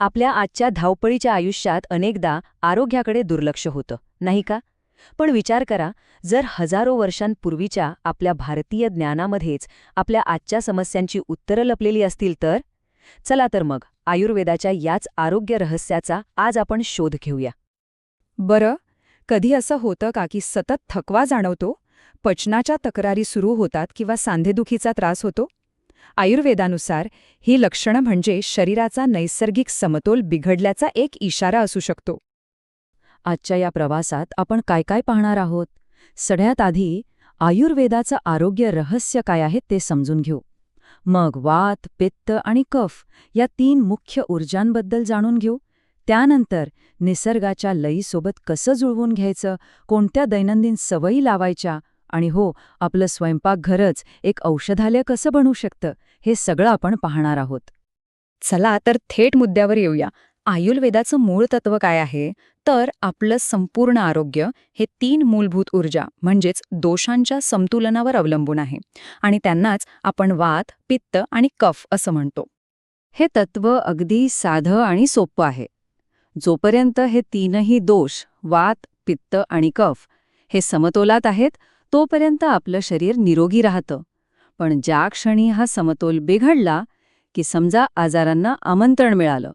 आपल्या आजच्या धावपळीच्या आयुष्यात अनेकदा आरोग्याकडे दुर्लक्ष होतं नाही का? पण विचार करा जर हजारो वर्षांपूर्वीच्या आपल्या भारतीय ज्ञानामध्येच आपल्या आजच्या समस्यांची उत्तरं लपलेली असतील तर? चला तर मग आयुर्वेदाच्या याच आरोग्य रहस्याचा आज आपण शोध घेऊया. बरं कधी असं होतं का की सतत थकवा जाणवतो? पचनाच्या तक्रारी सुरू होतात किंवा सांधेदुखीचा त्रास होतो? आयुर्वेदानुसार ही लक्षणं म्हणजे शरीराचा नैसर्गिक समतोल बिघडल्याचा एक इशारा असू शकतो. आजच्या या प्रवासात आपण काय काय पाहणार आहोत? सगळ्यात आधी आयुर्वेदाचं आरोग्य रहस्य काय आहे ते समजून घेऊ. मग वात पित्त आणि कफ या तीन मुख्य ऊर्जांबद्दल जाणून घेऊ. त्यानंतर निसर्गाच्या लयीसोबत कसं जुळवून घ्यायचं कोणत्या दैनंदिन सवयी लावायच्या आणि हो आपलं स्वयंपाकघरच एक औषधालय कसं बनू शकतं हे सगळं आपण पाहणार आहोत. चला तर थेट मुद्द्यावर येऊया. आयुर्वेदाचं मूळ तत्व काय आहे? तर आपलं संपूर्ण आरोग्य हे तीन मूलभूत ऊर्जा म्हणजेच दोषांच्या संतुलनावर अवलंबून आहे. आणि त्यांनाच आपण वात पित्त आणि कफ असं म्हणतो. हे तत्व अगदी साधं आणि सोपं आहे. जोपर्यंत हे तीनही दोष वात पित्त आणि कफ हे समतोलात आहेत तोपर्यंत आपलं शरीर निरोगी राहतं. पण ज्या क्षणी हा समतोल बिघडला की समजा आजारांना आमंत्रण मिळालं.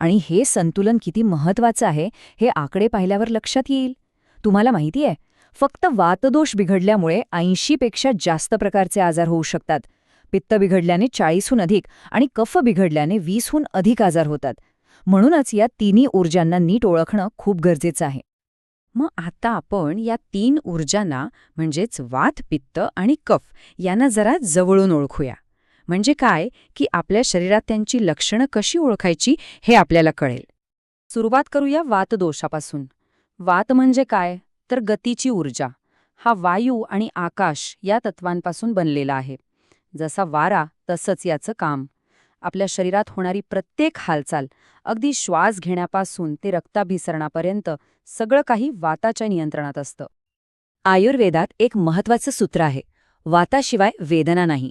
आणि हे संतुलन किती महत्वाचं आहे हे आकडे पाहिल्यावर लक्षात येईल. तुम्हाला माहिती आहे फक्त वातदोष बिघडल्यामुळे ऐंशीपेक्षा जास्त प्रकारचे आजार होऊ शकतात. पित्त बिघडल्याने चाळीसहून अधिक आणि कफ बिघडल्याने वीसहून अधिक आजार होतात. म्हणूनच या तिन्ही ऊर्जांना नीट ओळखणं खूप गरजेचं आहे. मग आता आपण या तीन ऊर्जांना म्हणजेच वात पित्त आणि कफ यांना जरा जवळून ओळखूया. म्हणजे काय? की आपल्या शरीरात त्यांची लक्षणं कशी ओळखायची हे आपल्याला कळेल. सुरुवात करूया वातदोषापासून वात म्हणजे काय? तर गतीची ऊर्जा. हा वायू आणि आकाश या तत्वांपासून बनलेला आहे. जसा वारा तसंच याचं काम. आपल्या शरीरात होणारी प्रत्येक हालचाल अगदी श्वास घेण्यापासून ते रक्ताभिसरणापर्यंत सगळं काही वाताच्या नियंत्रणात असतं. आयुर्वेदात एक महत्वाचं सूत्र आहे वाताशिवाय वेदना नाही.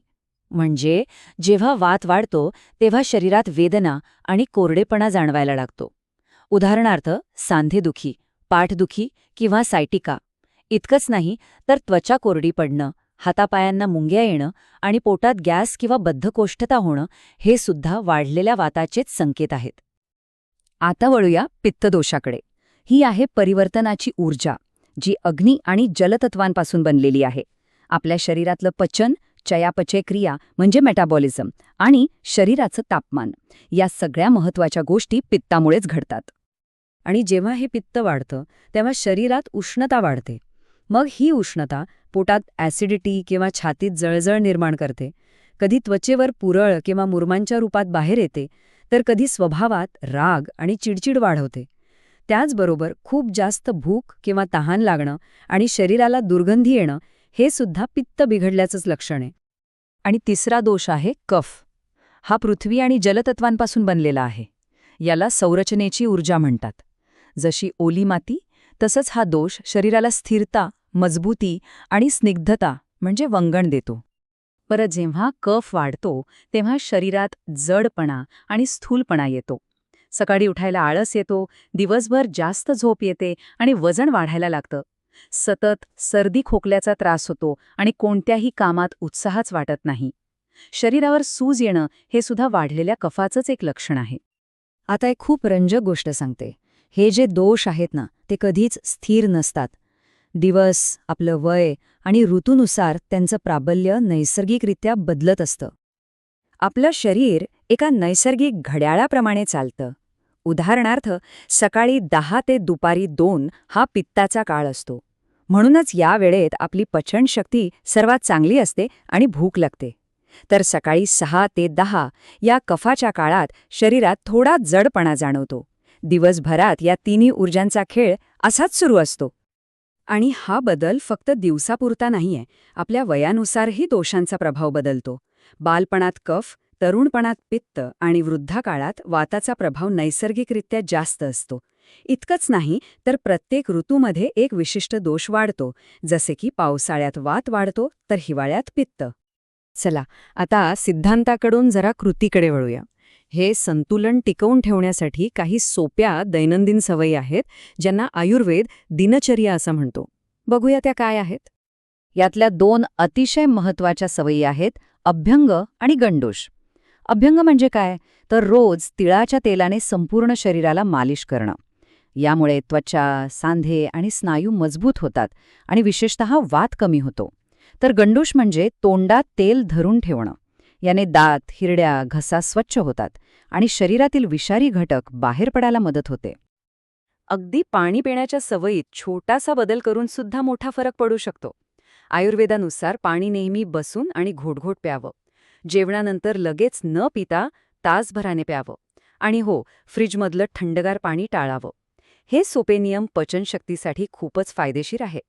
म्हणजे जेव्हा वात वाढतो तेव्हा शरीरात वेदना आणि कोरडेपणा जाणवायला लागतो. उदाहरणार्थ सांधेदुखी पाठदुखी किंवा सायटिका. इतकंच नाही तर त्वचा कोरडी पडणं हातापायांना मुंग्या येणं आणि पोटात गॅस किंवा बद्धकोष्ठता होणं हे सुद्धा वाढलेल्या वाताचेच संकेत आहेत. आता वळूया पित्तदोषाकडे. ही आहे परिवर्तनाची ऊर्जा जी अग्नी आणि जलतत्वांपासून बनलेली आहे. आपल्या शरीरातलं पचन चयापचय क्रिया म्हणजे मेटाबॉलिझम आणि शरीराचं तापमान या सगळ्या महत्त्वाच्या गोष्टी पित्तामुळेच घडतात. आणि जेव्हा हे पित्त वाढतं तेव्हा शरीरात उष्णता वाढते. मग ही उष्णता पोटात ॲसिडिटी किंवा छातीत जळजळ निर्माण करते. कधी त्वचेवर पुरळ किंवा मुरमांच्या रूपात बाहेर येते तर कधी स्वभावात राग आणि चिडचिड वाढवते त्याचबरोबर खूप जास्त भूक किंवा तहान लागणं आणि शरीराला दुर्गंधी येणं हे सुद्धा पित्त बिघडल्याचंच लक्षण आहे. आणि तिसरा दोष आहे कफ. हा पृथ्वी आणि जलतत्वांपासून बनलेला आहे. याला संरचनेची ऊर्जा म्हणतात. जशी ओली माती तसंच हा दोष शरीराला स्थिरता मजबूती आणि स्निग्धता म्हणजे वंगण देतो. परत जेव्हा कफ वाढतो तेव्हा शरीरात जडपणा आणि स्थूलपणा येतो. सकाळी उठायला आळस येतो दिवसभर जास्त झोप येते आणि वजन वाढायला लागतं. सतत सर्दी खोकल्याचा त्रास होतो आणि कोणत्याही कामात उत्साहच वाटत नाही. शरीरावर सूज येणं हे सुद्धा वाढलेल्या कफाचंच एक लक्षण आहे. आता एक खूप रंजक गोष्ट सांगते. हे जे दोष आहेत ना ते कधीच स्थिर नसतात. दिवस आपलं वय आणि ऋतूनुसार त्यांचं प्राबल्य नैसर्गिकरित्या बदलत असतं. आपलं शरीर एका नैसर्गिक घड्याळाप्रमाणे चालतं. उदाहरणार्थ सकाळी दहा ते दुपारी दोन हा पित्ताचा काळ असतो. म्हणूनच या वेळेत आपली पचनशक्ती सर्वात चांगली असते आणि भूक लागते. तर सकाळी सहा ते दहा या कफाच्या काळात शरीरात थोडा जडपणा जाणवतो. दिवसभरात या तिन्ही ऊर्जांचा खेळ असाच सुरू असतो. आणि हा बदल फक्त दिवसापुरता नाहीये. आपल्या वयानुसारही दोषांचा प्रभाव बदलतो. बालपणात कफ तरुणपणात पित्त आणि वृद्धाकाळात वाताचा प्रभाव नैसर्गिकरित्या जास्त असतो. इतकंच नाही तर प्रत्येक ऋतूमध्ये एक विशिष्ट दोष वाढतो. जसे की पावसाळ्यात वात वाढतो तर हिवाळ्यात पित्त. चला आता सिद्धांताकडून जरा कृतीकडे वळूया. हे संतुलन टिकवून ठेवण्यासाठी काही सोप्या दैनंदिन सवयी आहेत ज्यांना आयुर्वेद दिनचर्या असं म्हणतो. बघूया त्या काय आहेत. यातल्या दोन अतिशय महत्त्वाच्या सवयी आहेत अभ्यंग आणि गंडोष. अभ्यंग म्हणजे काय? तर रोज तिळाच्या तेलाने संपूर्ण शरीराला मालिश करणं. यामुळे त्वचा सांधे आणि स्नायू मजबूत होतात आणि विशेषतः वात कमी होतो. तर गंडोष म्हणजे तोंडात तेल धरून ठेवणं. याने दात हिरड्या घसा स्वच्छ होतात आणि शरीरातील विषारी घटक बाहेर पडायला मदत होते. अगदी पाणी पिण्याच्या सवयीत छोटासा बदल करून सुद्धा मोठा फरक पडू शकतो. आयुर्वेदानुसार पाणी नेहमी बसून आणि घोटघोट प्यावं. जेवणानंतर लगेच न पिता तासभराने प्यावं. आणि हो फ्रीजमधलं थंडगार पाणी टाळावं. हे सोपे नियम पचनशक्तीसाठी खूपच फायदेशीर आहे.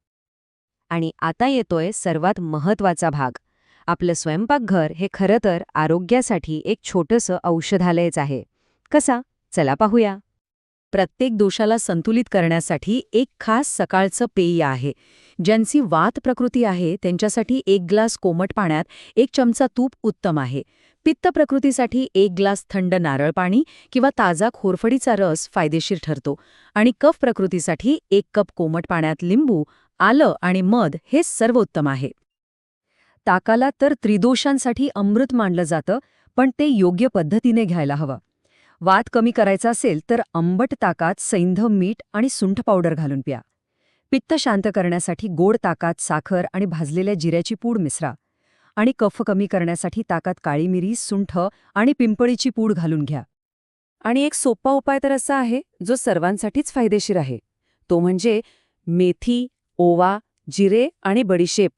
आणि आता येतोय सर्वात महत्त्वाचा भाग. आपलं स्वयंपाकघर हे खरं तर आरोग्यासाठी एक छोटंसं औषधालयच आहे. कसा? चला पाहूया. प्रत्येक दोषाला संतुलित करण्यासाठी एक खास सकाळचं पेय आहे. ज्यांची वात प्रकृती आहे त्यांच्यासाठी एक ग्लास कोमट पाण्यात एक चमचा तूप उत्तम आहे. पित्त प्रकृतीसाठी एक ग्लास थंड नारळ पाणी किंवा ताजा खोरफडीचा रस फायदेशीर ठरतो. आणि कफ प्रकृतीसाठी एक कप कोमट पाण्यात लिंबू आलं आणि मध हे सर्वोत्तम आहे. ताकाला तर त्रिदोषांसाठी अमृत मानलं जातं पण ते योग्य पद्धतीने घ्यायला हवं. वात कमी करायचा असेल तर आंबट ताकात सैंध मीठ आणि सुंठ पावडर घालून प्या. पित्त शांत करण्यासाठी गोड ताकात साखर आणि भाजलेल्या जिऱ्याची पूड मिसरा आणि कफ कमी करण्यासाठी ताकात काळी मिरी सुंठ आणि पिंपळीची पूड घालून घ्या. आणि एक सोपा उपाय तर असा आहे जो सर्वांसाठीच फायदेशीर आहे. तो म्हणजे मेथी ओवा जिरे आणि बडीशेप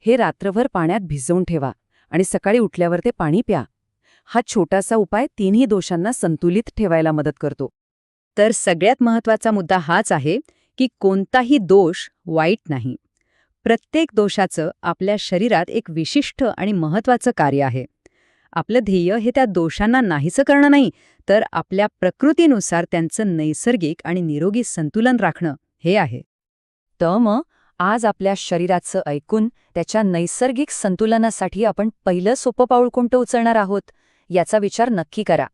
हे रात्रभर पाण्यात भिजवून ठेवा आणि सकाळी उठल्यावर ते पाणी प्या. हा छोटासा उपाय तिन्ही दोषांना संतुलित ठेवायला मदत करतो. तर सगळ्यात महत्त्वाचा मुद्दा हाच आहे की कोणताही दोष वाईट नाही. प्रत्येक दोषाचं आपल्या शरीरात एक विशिष्ट आणि महत्वाचं कार्य आहे. आपलं ध्येय हे त्या दोषांना नाहीसं करणं नाही तर आपल्या प्रकृतीनुसार त्यांचं नैसर्गिक आणि निरोगी संतुलन राखणं हे आहे. तर मग आज आपल्या शरीराचं ऐकून त्याच्या नैसर्गिक संतुलनासाठी आपण पहिलं सोपं पाऊल कोणतं उचलणार आहोत? याचा विचार नक्की करा.